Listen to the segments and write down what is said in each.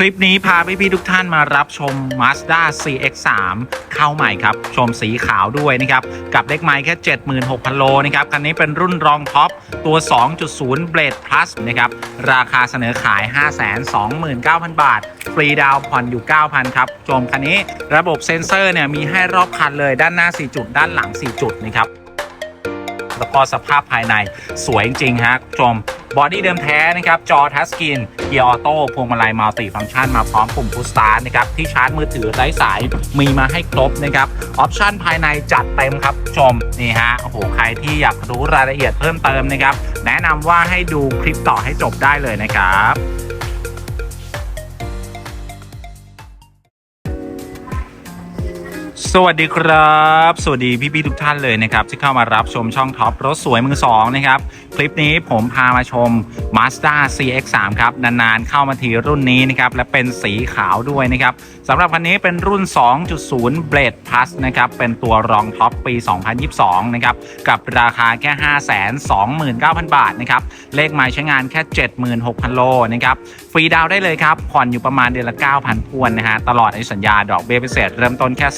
คลิปนี้พาพี่ๆทุกท่านมารับชม Mazda CX-3 เข้าใหม่ครับ ชมสีขาวด้วยนะครับ กับเลขไม้แค่ 76,000 โลนะครับ คันนี้เป็นรุ่นรองท็อป ตัว 2.0 Blade Plus นะครับ ราคาเสนอขาย 529,000 บาท ฟรีดาวน์ผ่อนอยู่ 9,000 ครับ ชมคันนี้ระบบเซ็นเซอร์เนี่ยมีให้รอบคันเลยด้านหน้า 4 จุด ด้านหลัง 4 จุดนะครับแล้วก็สภาพภายในสวยจริงฮะชม บอดี้เดิมแท้นะครับ จอทัชสกรีนเกียร์ออโต้พวงมาลัยมัลติฟังก์ชันมาพร้อมปุ่มพุชสตาร์ทนะครับ ที่ชาร์จมือถือไร้สายมีมาให้ครบนะครับ ออปชันภายในจัดเต็มครับชม นี่ฮะ โอ้โห ใครที่อยากรู้รายละเอียดเพิ่มเติมนะครับ แนะนำว่าให้ดูคลิปต่อให้จบได้เลยนะครับ สวัสดีครับ สวัสดีพี่ๆทุกท่านเลยนะครับ ที่เข้ามารับชมช่องท็อปรถสวยมือสองนะครับ คลิปนี้ผมพามาชม Mazda CX-3 ครับ นานๆเข้ามาทีรุ่นนี้นะครับ และเป็นสีขาวด้วยนะครับสำหรับคันนี้เป็นรุ่น 2.0 Blade Plus นะครับ เป็นตัวรองท็อปปี 2022 นะครับ กับราคาแค่ 529,000 บาทนะครับ เลขหมายใช้งานแค่ 76,000 โลนะครับ ฟรีดาวได้เลยครับ ผ่อนอยู่ประมาณเดือนละ 9,000ทวนนะฮะ ตลอดอายุสัญญาดอกเบี้ยพิเศษเริ่มต้นแค่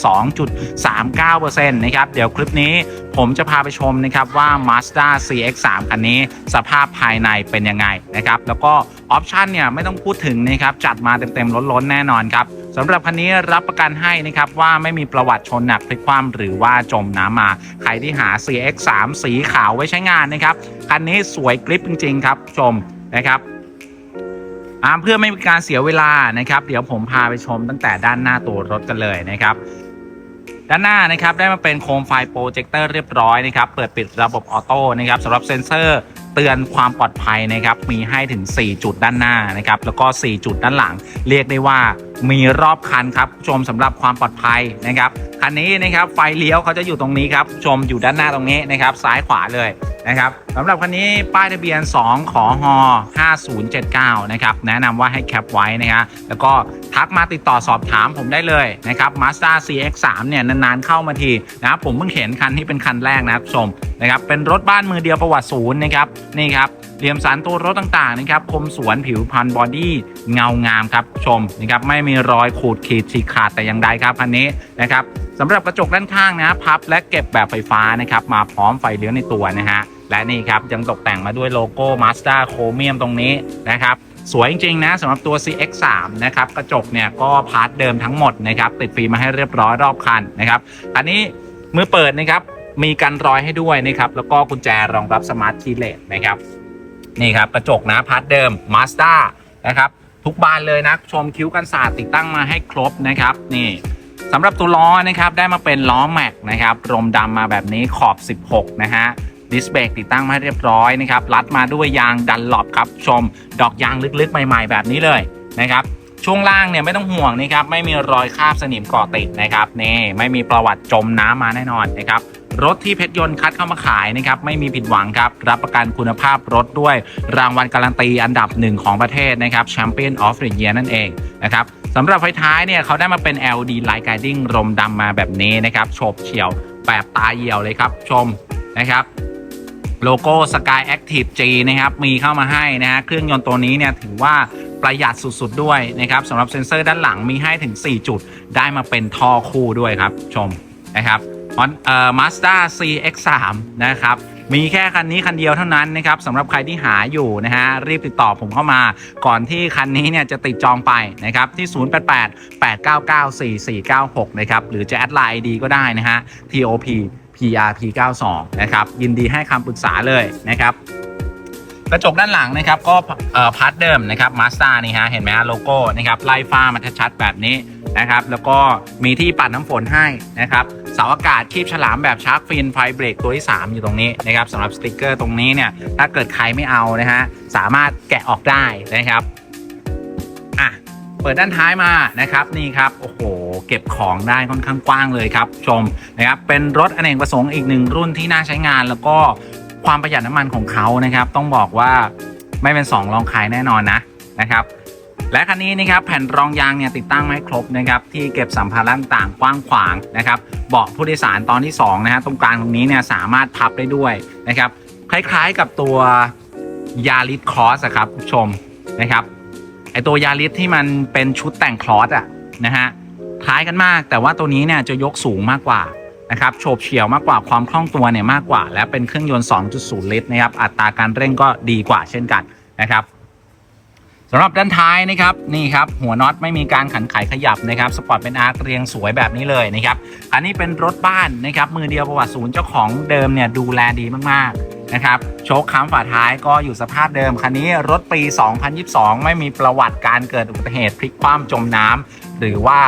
2.39%นะครับ เดี๋ยวคลิปนี้ผมจะพาไปชมนะครับว่า Mazda CX-3 คันนี้ สภาพภายในเป็นยังไงนะครับ แล้วก็ออปชันเนี่ยไม่ต้องพูดถึงนะครับ จัดมาเต็มๆล้นๆ แน่นอนครับสำหรับคันนี้รับประกันให้นะครับว่าไม่มีประวัติชนหนักพลิกคว่ำหรือว่าจมน้ำมา ใครที่หา CX-3 สีขาวไว้ใช้งานนะครับ คันนี้สวยกริปจริง ๆ ครับชมนะครับเพื่อไม่เป็นการเสียเวลานะครับ เดี๋ยวผมพาไปชมตั้งแต่ด้านหน้าตัวรถกันเลยนะครับ ด้านหน้านะครับได้มาเป็นโคมไฟโปรเจคเตอร์เรียบร้อยนะครับเปิดปิดระบบออโต้นะครับสำหรับเซ็นเซอร์เตือนความปลอดภัยนะครับมีให้ถึง 4 จุดด้านหน้านะครับแล้วก็ 4 จุดด้านหลัง เรียกได้ว่า มีรอบคันครับผู้ชมสำหรับความปลอดภัยนะครับคันนี้นะครับไฟเลี้ยวเขาจะอยู่ตรงนี้ครับผู้ชมอยู่ด้านหน้าตรงนี้นะครับซ้ายขวาเลยนะครับสำหรับคันนี้ป้ายทะเบียน 2 ขอฮ5079 นะครับ แนะนำว่าให้แคปไว้นะฮะแล้วก็ทักมาติดต่อสอบถามผมได้เลยนะครับ Mazda CX-3 เนี่ยนานๆเข้ามาทีนะครับผมเพิ่งเห็นคันที่เป็นคันแรกนะครับผู้ชมนะครับเป็นรถบ้านมือเดียวประวัติศูนย์นะครับนี่ครับ เหลี่ยมสันตัวรถต่างๆนะครับคมสวนผิวพันบอดี้เงางามครับชมนะครับไม่มีรอยขูดขีดฉีกขาดแต่อย่างใดครับคันนี้นะครับสำหรับกระจกด้านข้างนะพับและเก็บแบบไฟฟ้านะครับมาพร้อมไฟเลี้ยวในตัวนะฮะและนี่ครับยังตกแต่งมาด้วยโลโก้ Mazda Chromium ตรงนี้นะครับสวยจริงๆนะสำหรับตัว CX3 นะครับกระจกเนี่ยก็พาร์ทเดิมทั้งหมดนะครับติดฟิล์มมาให้เรียบร้อยรอบคันนะครับอันนี้มือเปิดนะครับมีกันรอยให้ด้วยนะครับแล้วก็กุญแจรองรับสมาร์ทคีย์เลสนะครับ นี่ครับกระจกนะพาร์ทเดิม Mazda นะครับทุกบานเลยนะชมคิ้วกันศาสตร์ติดตั้งมาให้ครบนะครับ นี่สำหรับตัวล้อนะครับได้มาเป็นล้อแม็กนะครับรมดำมาแบบนี้ขอบ 16 นะฮะดิสเบรกติดตั้งมาเรียบร้อยนะครับรัดมาด้วยยางดันหลบครับ ชมดอกยางลึกๆ ใหม่ ๆ แบบนี้เลยนะครับช่วงล่างเนี่ยไม่ต้องห่วงนะครับไม่มีรอยคราบสนิมเกาะติดนะครับนี่ไม่มีประวัติจมน้ำมาแน่นอนนะครับ รถที่เพชรยนต์คัดเข้ามาขายนะครับไม่มีผิดหวังครับ รับประกันคุณภาพรถด้วยรางวัลการันตีอันดับหนึ่งของประเทศนะครับ Champion of the Year นั่นเองนะครับสำหรับไฟท้ายเนี่ยเขาได้มาเป็น LED Light Guiding รมดำมาแบบนี้นะครับโฉบเฉี่ยวแบบตาเหี่ยวเลยครับชมนะครับโลโก้ Sky Active G นะครับมีเข้ามาให้นะฮะเครื่องยนต์ตัวนี้เนี่ยถือว่าประหยัดสุดๆด้วยนะครับสำหรับเซ็นเซอร์ด้านหลังมีให้ถึง 4 จุด ได้มาเป็นท่อคู่ด้วยครับชมนะครับ เอ่อ Mazda CX-3 นะครับ มีแค่คันนี้คันเดียวเท่านั้นนะครับสำหรับใครที่หาอยู่นะฮะรีบติดต่อผมเข้ามาก่อนที่คันนี้เนี่ยจะติดจองไปนะครับที่ 088 899 4496 นะครับหรือจะแอดไลน์ดีก็ได้นะฮะ TOP PRP92 นะครับยินดีให้คำปรึกษาเลยนะครับกระจกด้านหลังนะครับก็พาร์ทเดิมนะครับมาสตานี่ฮะเห็นไหมฮะโลโก้นะครับไล่ฟ้ามาชัดๆแบบนี้นะครับ แล้วก็มีที่ปัดน้ำฝนให้นะครับ เสาอากาศคีบฉลามแบบชาร์กฟินไฟเบรกตัวที่ 3 อยู่ตรงนี้นะครับสำหรับสติกเกอร์ตรงนี้เนี่ยถ้าเกิดใครไม่เอานะฮะสามารถแกะออกได้นะครับอะเปิดด้านท้ายมานะครับนี่ครับโอ้โหเก็บของได้ค่อนข้างกว้างเลยครับ ชมนะครับเป็นรถอเนกประสงค์อีกหนึ่งรุ่นที่น่าใช้งาน แล้วก็ความประหยัดน้ำมันของเขานะครับ ต้องบอกว่าไม่เป็น 2 รองใครแน่นอนนะนะครับ และคันนี้นะครับแผ่นรองยางเนี่ยติดตั้งมาให้ครบนะครับที่เก็บสัมภาระต่างกว้างขวางนะครับเบาะผู้โดยสารตอนที่2นะฮะตรงกลางตรงนี้เนี่ยสามารถพับได้ด้วยนะครับคล้ายๆกับตัวยาริสคอสครับผู้ชมนะครับไอตัวยาริสที่มันเป็นชุดแต่งคลอสอะนะฮะคล้ายกันมาก แต่ว่าตัวนี้เนี่ยจะยกสูงมากกว่านะครับโฉบเฉี่ยวมากกว่าความคล่องตัวเนี่ยมากกว่า และเป็นเครื่องยนต์ 2.0 ลิตรนะครับอัตราการเร่งก็ดีกว่าเช่นกันนะครับ สำหรับด้านท้ายนะครับนี่ครับหัวน็อตไม่มีการขันไขขยับนะครับสปอร์ตเป็นอาร์คเรียงสวยแบบนี้เลยนะครับอันนี้เป็นรถบ้านนะครับมือเดียวประวัติศูนย์เจ้าของเดิมเนี่ยดูแลดีมากๆนะครับโชคค้ำฝาท้ายก็อยู่สภาพเดิมคันนี้รถปี 2022 ไม่มีประวัติการเกิดอุบัติเหตุพลิกคว่ำจมน้ำหรือว่า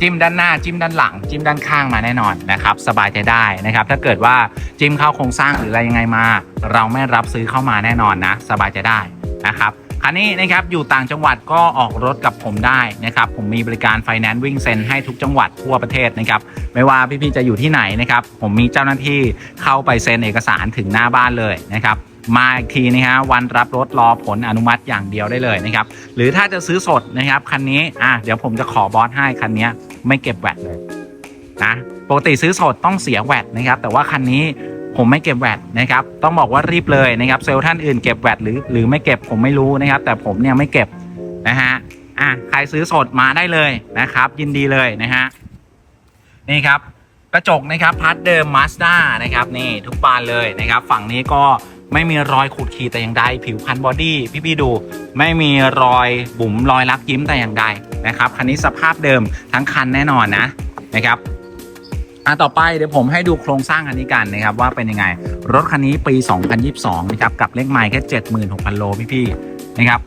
จิ้มด้านหน้าจิ้มด้านหลัง จิ้มด้านข้างมาแน่นอนนะครับสบายใจได้นะครับถ้าเกิดว่าจิ้มเข้าโครงสร้างหรืออะไรยังไงมา เราไม่รับซื้อเข้ามาแน่นอนนะสบายใจได้นะครับ คันนี้นะครับอยู่ต่างจังหวัดก็ออกรถกับผมได้นะครับผมมีบริการไฟแนนซ์วิ่งเซ็นให้ทุกจังหวัดทั่วประเทศนะครับไม่ว่าพี่ๆจะอยู่ที่ไหนนะครับผมมีเจ้าหน้าที่เข้าไปเซ็นเอกสารถึงหน้าบ้านเลยนะครับมาอีกทีนะฮะวันรับรถรอผลอนุมัติอย่างเดียวได้เลยนะครับหรือถ้าจะซื้อสดนะครับคันนี้อะเดี๋ยวผมจะขอบอสให้คันนี้ไม่เก็บแวตเลยนะปกติซื้อสดต้องเสียแวตนะครับแต่ว่าคันนี้ ผมไม่เก็บแวตนะครับ ต้องบอกว่ารีบเลยนะครับ เซลล์ท่านอื่นเก็บแวตหรือหรือไม่เก็บผมไม่รู้นะครับ แต่ผมเนี่ยไม่เก็บนะฮะ อะใครซื้อสดมาได้เลยนะครับ ยินดีเลยนะฮะ นี่ครับกระจกนะครับพัดเดิมมาสด้านะครับนี่ทุกบานเลยนะครับ ฝั่งนี้ก็ไม่มีรอยขูดขีดแต่อย่างใด ผิวพันบอดี้พี่ๆดู ไม่มีรอยบุ๋มรอยรักยิ้มแต่อย่างใดนะครับคันนี้สภาพเดิมทั้งคันแน่นอนนะนะครับ อะต่อไปเดี๋ยวผมให้ดูโครงสร้างคันนี้กันนะครับว่าเป็นยังไง รถคันนี้ปี 2022 นะครับกับเลขไมล์แค่ 76,000 โลพี่ๆนะครับ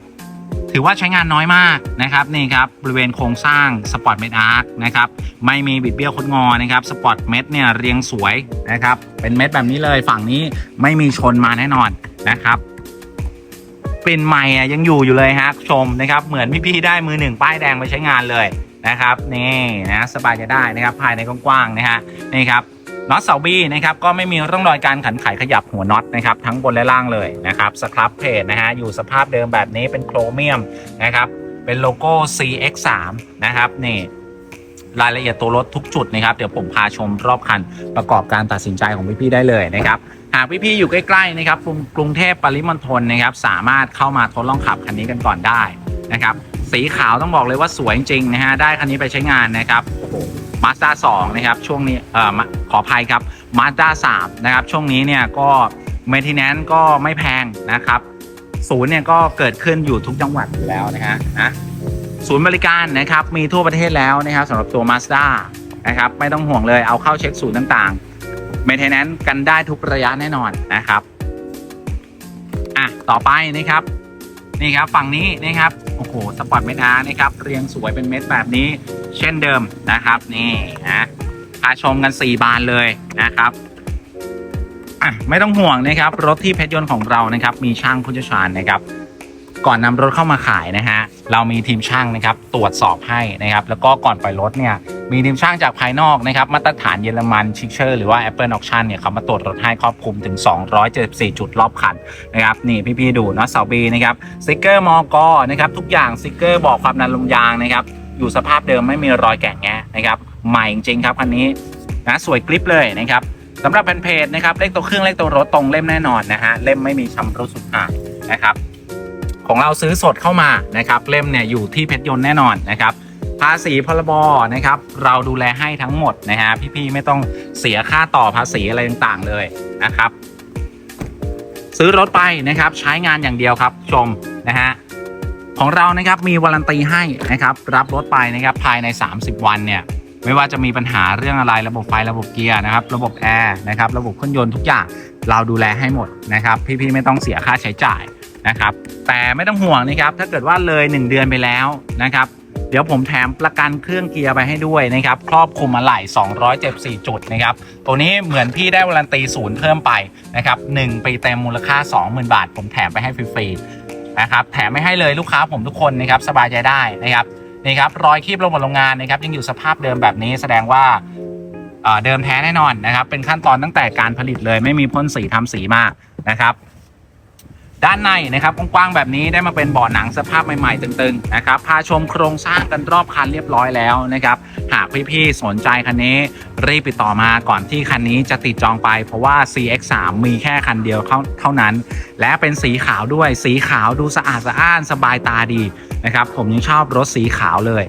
ถือว่าใช้งานน้อยมากนะครับนี่ครับบริเวณโครงสร้างสปอร์ตเมดอาร์คนะครับไม่มีบิดเบี้ยวคดงอนะครับสปอร์ตเมดเนี่ยเรียงสวยนะครับเป็นเม็ดแบบนี้เลยฝั่งนี้ไม่มีชนมาแน่นอนนะครับกลิ่นใหม่อะยังอยู่อยู่เลยฮะชมนะครับเหมือนพี่ๆได้มือหนึ่งป้ายแดงไปใช้งานเลย นะครับนี่นะสบายจะได้นะครับภายในกว้างๆนะฮะนี่ครับน็อตเสาบี้นะครับก็ไม่มีร่องรอยการขันไขขยับหัวน็อตนะครับทั้งบนและล่างเลยนะครับสครับเพจนะฮะอยู่สภาพเดิมแบบนี้เป็นโครเมียมนะครับเป็นโลโก้ CX3 นะครับนี่รายละเอียดตัวรถทุกจุดนะครับ เดี๋ยวผมพาชมรอบคันประกอบการตัดสินใจของพี่ๆได้เลยนะครับ หากพี่ๆอยู่ใกล้ๆนะครับกรุงกรุงเทพปริมณฑลนะครับ สามารถเข้ามาทดลองขับคันนี้กันก่อนได้นะครับ สีขาวต้องบอกเลยว่าสวยจริงๆนะฮะได้คันนี้ไปใช้งานนะครับโอ้โหมาสด้าสองนะครับช่วงนี้เอ่อขออภัยครับมาสด้าสามนะครับช่วงนี้เนี่ยก็เมนเทนแนนก็ไม่แพงนะครับศูนย์เนี่ยก็เกิดขึ้นอยู่ทุกจังหวัดอยู่แล้วนะฮะนะศูนย์บริการนะครับมีทั่วประเทศแล้วนะครับสำหรับตัว Mazda นะครับไม่ต้องห่วงเลยเอาเข้าเช็คศูนย์ต่างๆเมนเทนแนนกันได้ทุกระยะแน่นอนนะครับอะต่อไปนะครับนี่ครับฝั่งนี้นะครับ โอ้โหสปอร์ตเม็ดอาร์นะครับเรียงสวยเป็นเม็ดแบบนี้ เช่นเดิมนะครับ นี่นะพาชมกัน 4 บานเลยนะครับไม่ต้องห่วงนะครับ รถที่เพชรยนต์ของเรานะครับ มีช่างผู้เชี่ยวชาญนะครับ ก่อนนำรถเข้ามาขายนะฮะเรามีทีมช่างนะครับตรวจสอบให้นะครับแล้วก็ก่อนปล่อยรถเนี่ยมีทีมช่างจากภายนอกนะครับมาตรฐานเยอรมันชิคเชอร์หรือว่า Apple Auction เนี่ยเขามาตรวจรถให้ครอบคลุมถึง 274 จุดรอบคันนะครับนี่พี่ๆดูเนาะเสาบีนะครับสติกเกอร์มอกนะครับทุกอย่างสติกเกอร์บอกความดันลมยางนะครับอยู่สภาพเดิมไม่มีรอยแกะแงะนะครับใหม่จริงๆครับคันนี้นะสวยกริปเลยนะครับสำหรับแผ่นเพจนะครับเลขตัวเครื่องเลขตัวรถตรงเล่มแน่นอนนะฮะเล่มไม่มีชำรุดสุดหายนะครับ ของเราซื้อสดเข้ามานะครับเล่มเนี่ยอยู่ที่เพชรยนต์แน่นอนนะครับภาษีพรบนะครับเราดูแลให้ทั้งหมดนะฮะพี่ๆไม่ต้องเสียค่าต่อภาษีอะไรต่างๆเลยนะครับ ซื้อรถไปนะครับใช้งานอย่างเดียวครับชมนะฮะของเรานะครับมีวารันตีให้นะครับรับรถไปนะครับภายใน 30 วันเนี่ยไม่ว่าจะมีปัญหาเรื่องอะไรระบบไฟระบบเกียร์นะครับระบบแอร์นะครับระบบเครื่องยนต์ทุกอย่างเราดูแลให้หมดนะครับพี่ๆไม่ต้องเสียค่าใช้จ่าย นะครับ แต่ไม่ต้องห่วงนะครับ ถ้าเกิดว่าเลย 1 เดือนไปแล้วนะครับ เดี๋ยวผมแถมประกันเครื่องเกียร์ไปให้ด้วยนะครับ ครอบคลุมอะไหล่274 จุดนะครับ ตัวนี้เหมือนพี่ได้วารันตีศูนย์เพิ่มไปนะครับ1ปีเต็มมูลค่า 20,000 บาท ผมแถมไปให้ฟรีๆนะครับ แถมไม่ให้เลยลูกค้าผมทุกคนนะครับ สบายใจได้นะครับนี่ครับรอยคีบลงบนโรงงานนะครับยังอยู่สภาพเดิมแบบนี้แสดงว่าเอ่อเดิมแท้แน่นอนนะครับ เป็นขั้นตอนตั้งแต่การผลิตเลยไม่มีพ่นสีทำสีมานะครับ ด้านในนะครับกว้างๆแบบนี้ได้มาเป็นเบาะหนังสภาพใหม่ๆตึงๆนะครับพาชมโครงสร้างกันรอบคันเรียบร้อยแล้วนะครับหากพี่ๆสนใจคันนี้รีบติดต่อมาก่อนที่คันนี้จะติดจองไป เพราะว่า CX3 มีแค่คันเดียวเท่าเท่านั้น และเป็นสีขาวด้วยสีขาวดูสะอาดสะอ้านสบายตาดีนะครับผมยังชอบรถสีขาวเลย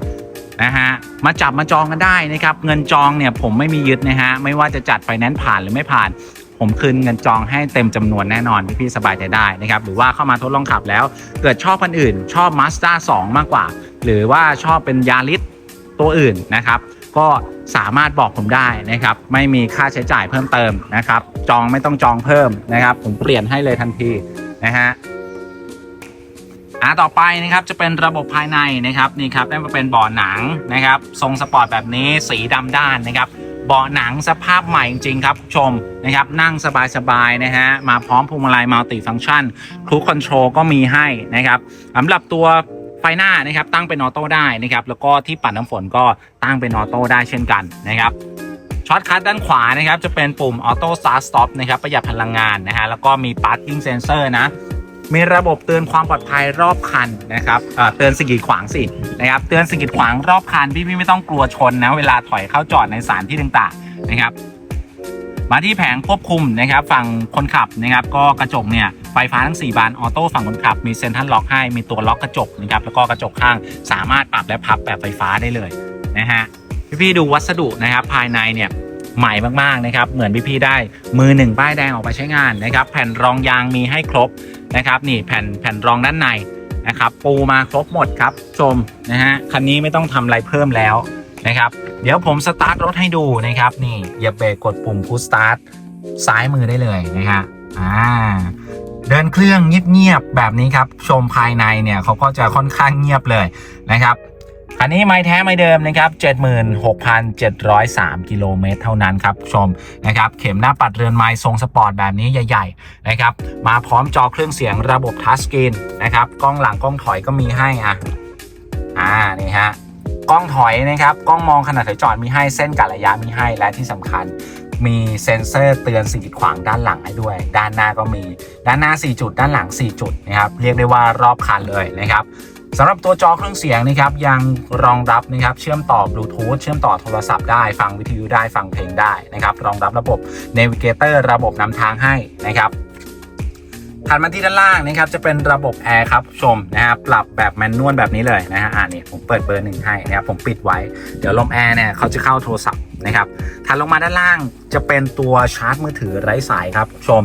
นะฮะมาจับมาจองกันได้นะครับ เงินจองเนี่ยผมไม่มียึดนะฮะ ไม่ว่าจะจัดไฟแนนซ์ผ่านหรือไม่ผ่าน ผมคืนเงินจองให้เต็มจำนวนแน่นอนพี่ๆสบายใจได้นะครับหรือว่าเข้ามาทดลองขับแล้ว เกิดชอบคันอื่น ชอบ Mazda 2 มากกว่า หรือว่าชอบเป็นยาริสตัวอื่นนะครับ ก็สามารถบอกผมได้นะครับ ไม่มีค่าใช้จ่ายเพิ่มเติมนะครับ จองไม่ต้องจองเพิ่มนะครับ ผมเปลี่ยนให้เลยทันทีนะฮะอ่าต่อไปนะครับจะเป็นระบบภายในนะครับนี่ครับได้มาเป็นเบาะหนังนะครับ ทรงสปอร์ตแบบนี้สีดำด้านนะครับ เบาะหนังสภาพใหม่จริงๆครับชมนะครับนั่งสบายๆนะฮะมาพร้อมพวงมาลัยมัลติฟัง c t ชันครูคอนโทรลก็มีให้นะครับสำหรับตัวไฟหน้านะครับตั้งเป็นออโต้ได้นะครับแล้วก็ที่ปัดน้ำฝนก็ตั้งเป็นออโต้ได้เช่นกันนะครับช็อตคัทด้านขวานะครับจะเป็นปุ่มออโต้สตาร์ทสต็อปนะครับประหยัดพลังงานนะฮะแล้วก็มี Parking Sensor นะ มีระบบเตือนความปลอดภัยรอบคันนะครับเตือนสิ่งกีดขวางสินะครับเตือนสิ่งกีดขวางรอบคันพี่พี่ไม่ต้องกลัวชนนะเวลาถอยเข้าจอดในสถานที่ต่างๆนะครับ มาที่แผงควบคุมนะครับ ฝั่งคนขับนะครับ ก็กระจกเนี่ยไฟฟ้าทั้ง 4 บานออโต้ฝั่งคนขับ มีเซ็นทรัลล็อกให้มีตัวล็อกกระจกนะครับแล้วก็กระจกข้างสามารถปรับและพับแบบไฟฟ้าได้เลยนะฮะพี่ๆดูวัสดุนะครับภายในเนี่ย ใหม่มากๆนะครับเหมือนพี่ๆได้มือหนึ่งป้ายแดงออกไปใช้งานนะครับ แผ่นรองยางมีให้ครบนะครับนี่แผ่นแผ่นรองด้านในนะครับปูมาครบหมดครับชมนะฮะคันนี้ไม่ต้องทำอะไรเพิ่มแล้วนะครับ เดี๋ยวผมสตาร์ทรถให้ดูนะครับ นี่เหยียบเบรกกดปุ่มพุชสตาร์ทซ้ายมือได้เลยนะฮะอ่าเดินเครื่องเงียบๆแบบนี้ครับ ชมภายในเนี่ยเขาก็จะค่อนข้างเงียบเลยนะครับ คันนี้ไม่แท้ไม่เดิมนะครับ 76,703 กิโลเมตรเท่านั้นครับชมนะครับ เข็มหน้าปัดเรือนไม้ทรงสปอร์ตแบบนี้ใหญ่ ๆ นะครับ มาพร้อมจอเครื่องเสียงระบบทัชสกรีนนะครับ กล้องหลังกล้องถอยก็มีให้อะ อ่า นี่ฮะ กล้องถอยนะครับ กล้องมองขนาดถอยจอดมีให้ เส้นกัดระยะมีให้ และที่สำคัญมีเซ็นเซอร์เตือนสิ่งกีดขวางด้านหลังให้ด้วย ด้านหน้าก็มี ด้านหน้า 4 จุด ด้านหลัง 4 จุดนะครับ เรียกได้ว่ารอบคันเลยนะครับ สำหรับตัวจอเครื่องเสียงนะครับยังรองรับนะครับเชื่อมต่อบลูทูธเชื่อมต่อโทรศัพท์ได้ฟังวิทยุได้ฟังเพลงได้นะครับรองรับระบบ Navigator ระบบนำทางให้นะครับถัดมาที่ด้านล่างนะครับจะเป็นระบบแอร์ครับชมนะครับปรับแบบแมนนวลแบบนี้เลยนะฮะอ่านี่ผมเปิดเบอร์หนึ่งให้นะครับผมปิดไว้ เดี๋ยวลมแอร์เนี่ยเขาจะเข้าโทรศัพท์นะครับถัดลงมาด้านล่างจะเป็นตัวชาร์จมือถือไร้สายครับชม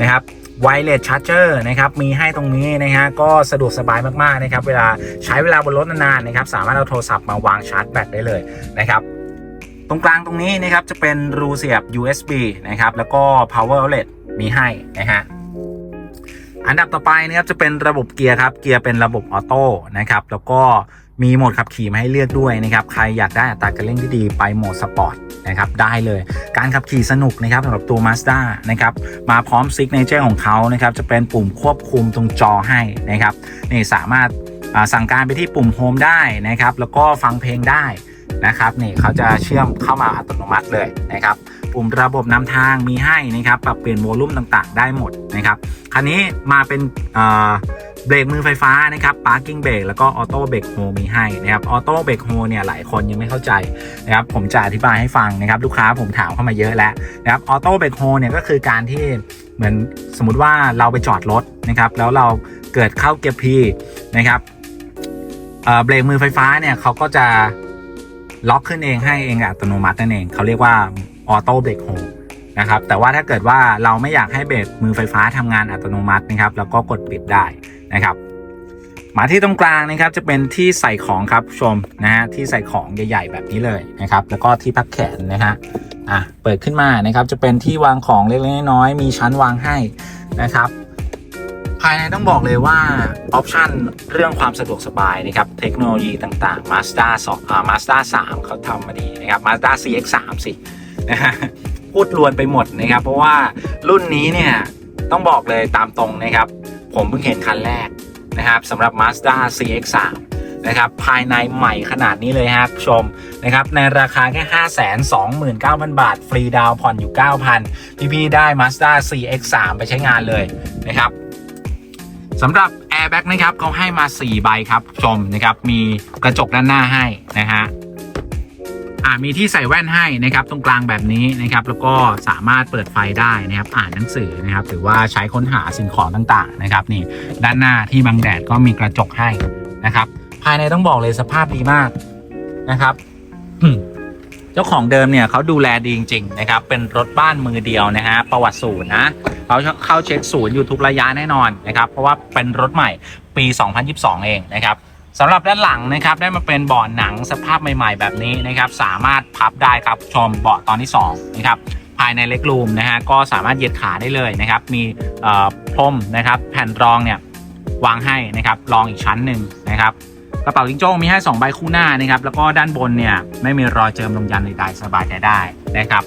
นะครับ ไวเลสชาร์เจอร์นะครับมีให้ตรงนี้นะฮะก็สะดวกสบายมากๆนะครับเวลาใช้เวลาบนรถนานๆนะครับสามารถเอาโทรศัพท์มาวางชาร์จแบตได้เลยนะครับตรงกลางตรงนี้นะครับจะเป็นรูเสียบ USB นะครับแล้วก็ power outlet มีให้นะฮะอันดับต่อไปนะครับจะเป็นระบบเกียร์ครับเกียร์เป็นระบบออโต้นะครับแล้วก็ มีโหมดขับขี่มาให้เลือกด้วยนะครับ ใครอยากได้อัตราการเร่งที่ดีไปโหมดสปอร์ตนะครับได้เลยการขับขี่สนุกนะครับสำหรับตัว Mazda นะครับมาพร้อมซิกเนเจอร์ของเขานะครับจะเป็นปุ่มควบคุมตรงจอให้นะครับนี่สามารถสั่งการไปที่ปุ่มโฮมได้นะครับแล้วก็ฟังเพลงได้นะครับนี่เขาจะเชื่อมเข้ามาอัตโนมัติเลยนะครับปุ่มระบบนำทางมีให้นะครับปรับเปลี่ยนโวลูมต่างๆ ได้หมดนะครับคันนี้มาเป็น เบรกมือไฟฟ้านะครับ parking brake แล้วก็ออโต้เบรกโฮมีให้นะครับออโต้เบรกโฮเนี่ยหลายคนยังไม่เข้าใจนะครับ ผมจะอธิบายให้ฟังนะครับ ลูกค้าผมถามเข้ามาเยอะแล้วนะครับออโต้เบรกโฮเนี่ยก็คือการที่เหมือนสมมุติว่าเราไปจอดรถนะครับ แล้วเราเกิดเข้าเกียร์พีนะครับเบรกมือไฟฟ้าเนี่ยเขาก็จะล็อกขึ้นเองให้เองอัตโนมัตินั่นเองเขาเรียกว่าออโต้เบรกโฮนะครับแต่ว่าถ้าเกิดว่าเราไม่อยากให้เบรกมือไฟฟ้าทำงานอัตโนมัตินะครับแล้วก็กดปิดได้ นะครับมาที่ตรงกลางนะครับจะเป็นที่ใส่ของครับชมนะฮะที่ใส่ของใหญ่ ๆ แบบนี้เลยนะครับ แล้วก็ที่พักแขนนะฮะอะเปิดขึ้นมานะครับจะเป็นที่วางของเล็กๆน้อยๆมีชั้นวางให้นะครับภายในต้องบอกเลยว่าออปชันเรื่องความสะดวกสบายนะครับ เทคโนโลยีต่างๆ Mazda 2อ่า Mazda 3เขาทำมาดีนะครับ Mazda CX3 สินะฮะพูดลวนไปหมดนะครับ เพราะว่ารุ่นนี้เนี่ยต้องบอกเลยตามตรงนะครับ ผมเพิ่งเห็นคันแรกนะครับสำหรับ Mazda CX3 นะครับภายในใหม่ขนาดนี้เลยครับชมนะครับในราคาแค่ 529,000 บาท ฟรีดาวผ่อนอยู่ 9,000 พี่ๆได้ Mazda CX3 ไปใช้งานเลยนะครับสำหรับแอร์แบ็กนะครับเขาให้มา 4 ใบครับชมนะครับมีกระจกด้านหน้าให้นะฮะ อ่ามีที่ใส่แว่นให้นะครับตรงกลางแบบนี้นะครับแล้วก็สามารถเปิดไฟได้นะครับอ่านหนังสือนะครับหรือว่าใช้ค้นหาสิ่งของต่างๆนะครับนี่ด้านหน้าที่บังแดดก็มีกระจกให้นะครับ ภายในต้องบอกเลยสภาพดีมากนะครับเจ้าของเดิมเนี่ยเขาดูแลดีจริงๆนะครับ เป็นรถบ้านมือเดียวนะฮะประวัติศูนย์นะเขาเข้าเช็คศูนย์อยู่ทุกระยะแน่นอนนะครับ เพราะว่าเป็นรถใหม่ปี 2022 เองนะครับ สำหรับด้านหลังนะครับได้มาเป็นเบาะหนังสภาพใหม่ ๆ แบบนี้นะครับสามารถพับได้ครับชมเบาะตอนที่2นะครับภายในเล็กรูมนะฮะก็สามารถเหยียดขาได้เลยนะครับมีพรมนะครับแผ่นรองเนี่ยวางให้นะครับรองอีกชั้นหนึ่งนะครับกระเป๋าจิงโจ้มีให้ 2 ใบคู่หน้านะครับแล้วก็ด้านบนเนี่ยไม่มีรอยเจิมลงยันใดๆสบายใจได้นะครับ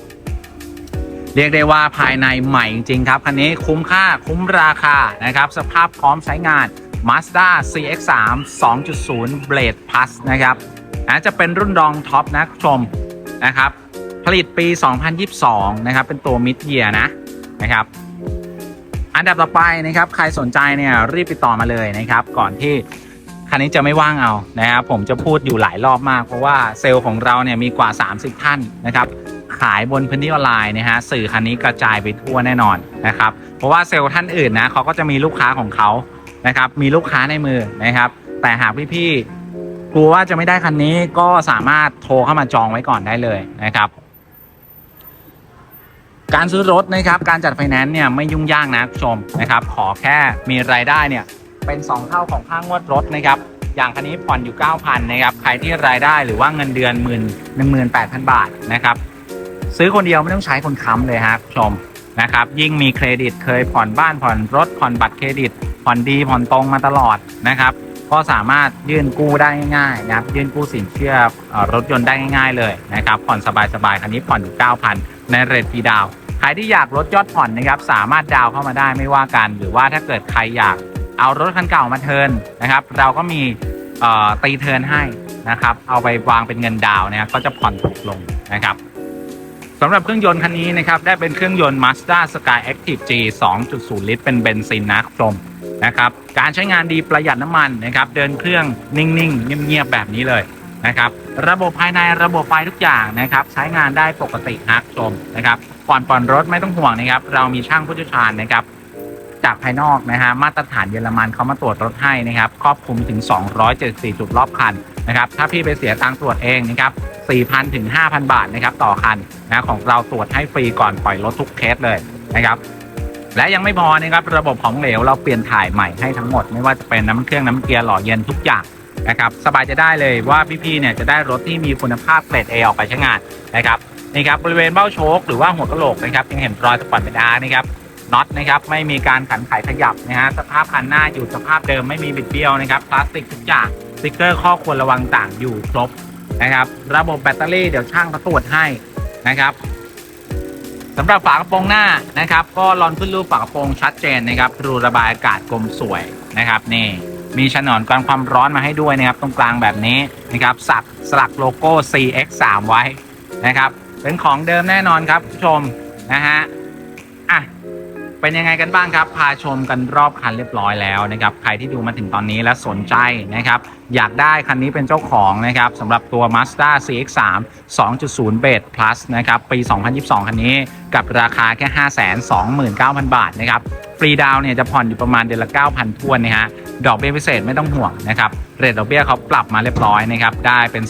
เรียกได้ว่าภายในใหม่จริงๆครับคันนี้คุ้มค่าคุ้มราคานะครับสภาพพร้อมใช้งาน Mazda CX-3 2.0 Blade Plus นะครับนะจะเป็นรุ่นรองท็อปนะชมนะครับผลิตปี 2022 นะครับ เป็นตัว Mid Year นะนะครับ อันดับต่อไปนะครับ ใครสนใจเนี่ยรีบติดต่อมาเลยนะครับ ก่อนที่คันนี้จะไม่ว่างเอานะครับผมจะพูดอยู่หลายรอบมาก เพราะว่าเซลล์ของเราเนี่ยมีกว่า 30 ท่านนะครับ ขายบนพื้นที่ออนไลน์นะฮะสื่อคันนี้กระจายไปทั่วแน่นอนนะครับ เพราะว่าเซลล์ท่านอื่นนะเขาก็จะมีลูกค้าของเขา นะครับ มีลูกค้าในมือนะครับ แต่หากพี่ๆกลัวว่าจะไม่ได้คันนี้ก็สามารถโทรเข้ามาจองไว้ก่อนได้เลยนะครับ การซื้อรถนะครับ การจัดไฟแนนซ์เนี่ยไม่ยุ่งยากนะคุณผู้ชมนะครับ ขอแค่มีรายได้เนี่ยเป็น 2 เท่าของค่างวดรถนะครับ อย่างคันนี้ผ่อนอยู่ 9,000นะครับ ใครที่รายได้หรือว่าเงินเดือนหมื่นหนึ่งหมื่นแปดพันบาทนะครับ ซื้อคนเดียวไม่ต้องใช้คนค้ำเลยครับชมนะครับ ยิ่งมีเครดิตเคยผ่อนบ้านผ่อนรถผ่อนบัตรเครดิต ผ่อนดีผ่อนตรงมาตลอดนะครับ ก็สามารถยื่นกู้ได้ง่ายๆนะครับยื่นกู้สินเชื่อรถยนต์ได้ง่าย ๆ เลยนะครับผ่อนสบายๆคันนี้ผ่อนอยู่9,000 ในเรทปีดาวใครที่อยากลดยอดผ่อนนะครับสามารถดาวเข้ามาได้ไม่ว่ากัน หรือว่าถ้าเกิดใครอยากเอารถคันเก่ามาเทินนะครับ เราก็มีตีเทินให้นะครับ เอาไปวางเป็นเงินดาวน์นะครับก็จะผ่อนถูกลงนะครับสำหรับเครื่องยนต์คันนี้นะครับ ได้เป็นเครื่องยนต์ Mazda Sky Active G 2.0 ลิตร เป็นเบนซินนะคุณผู้ชม นะครับ การใช้งานดีประหยัดน้ำมันนะครับ เดินเครื่องนิ่งๆเงียบๆแบบนี้เลยนะครับ ระบบภายในระบบไฟทุกอย่างนะครับ ใช้งานได้ปกตินะคุณผู้ชมนะครับก่อนผ่อนรถไม่ต้องห่วงนะครับ เรามีช่างผู้เชี่ยวชาญนะครับจากภายนอกนะฮะมาตรฐานเยอรมันเขามาตรวจรถให้นะครับครอบคลุมถึง 274 จุดรอบคันนะครับถ้าพี่ไปเสียตังตรวจเองนะครับ4,000ถึง5,000 บาทนะครับต่อคันนะของเราตรวจให้ฟรีก่อนปล่อยรถทุกเคสเลยนะครับ และยังไม่พอนะครับระบบของเหลวเราเปลี่ยนถ่ายใหม่ให้ทั้งหมด ไม่ว่าจะเป็นน้ำมันเครื่องน้ำมันเกียร์หล่อเย็นทุกอย่างนะครับสบายจะได้เลยว่าพี่ๆเนี่ยจะได้รถที่มีคุณภาพเกรด A อออกไปใช้งานนะครับนี่ครับบริเวณเบ้าโชคหรือว่าหัวกะโหลกนะครับยังเห็นรอยสปอตเป็นอาร์นะครับน็อตนะครับไม่มีการขันไขขยับนะฮะสภาพคันหน้าอยู่สภาพเดิมไม่มีบิดเบี้ยวนะครับพลาสติกทุกอย่างสติ๊กเกอร์ข้อควรระวังต่างอยู่ครบนะครับ ระบบแบตเตอรี่เดี๋ยวช่างเขาตรวจให้นะครับ สำหรับฝากระโปรงหน้านะครับ ก็ลอนขึ้นรูปฝากระโปรงชัดเจนนะครับรูระบายอากาศกลมสวยนะครับนี่มีฉนวนกันความร้อนมาให้ด้วยนะครับ ตรงกลางแบบนี้นะครับสักสลักโลโก้ CX3 ไว้นะครับ เป็นของเดิมแน่นอนครับผู้ชมนะฮะอะเป็นยังไงกันบ้างครับ พาชมกันรอบคันเรียบร้อยแล้วนะครับ ใครที่ดูมาถึงตอนนี้และสนใจนะครับ อยากได้คันนี้เป็นเจ้าของนะครับสำหรับตัว Mazda CX-3 2.0 b a s e Plus นะครับ ปี 2022 คันนี้กับราคาแค่ 529,000 บาทนะครับ ฟรีดาวน์เนี่ยจะผ่อนอยู่ประมาณเดือนละ 9,000ทวนนะฮะ ดอกเบี้ยพิเศษไม่ต้องห่วงนะครับ เรทดอกเบี้ยเขาปรับมาเรียบร้อยนะครับ ได้เป็น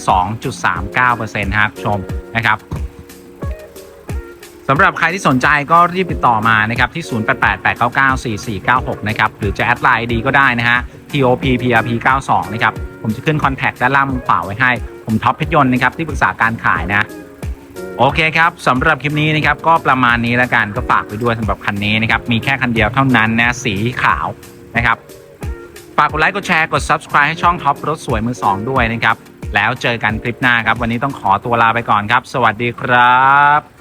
2.39%ครับชมนะครับสำหรับใครที่สนใจก็รีบติดต่อมานะครับที่ 0888994496 นะครับ หรือจะแอดไลน์ดีก็ได้นะฮะ TOP PRP 92นะครับ ผมจะขึ้นคอนแทคด้านล่างมุมขวาไว้ให้ ผมท็อปเพชรยนต์นะครับ ที่ปรึกษาการขายนะ โอเคครับสำหรับคลิปนี้นะครับ ก็ประมาณนี้แล้วกันก็ฝากไว้ด้วยสำหรับคันนี้นะครับ มีแค่คันเดียวเท่านั้นนะ สีขาวนะครับ ฝากกดไลค์ กดแชร์ กด Subscribe ให้ช่องท็อปรถสวยมือสองด้วยนะครับ แล้วเจอกันคลิปหน้าครับ วันนี้ต้องขอตัวลาไปก่อนครับ สวัสดีครับ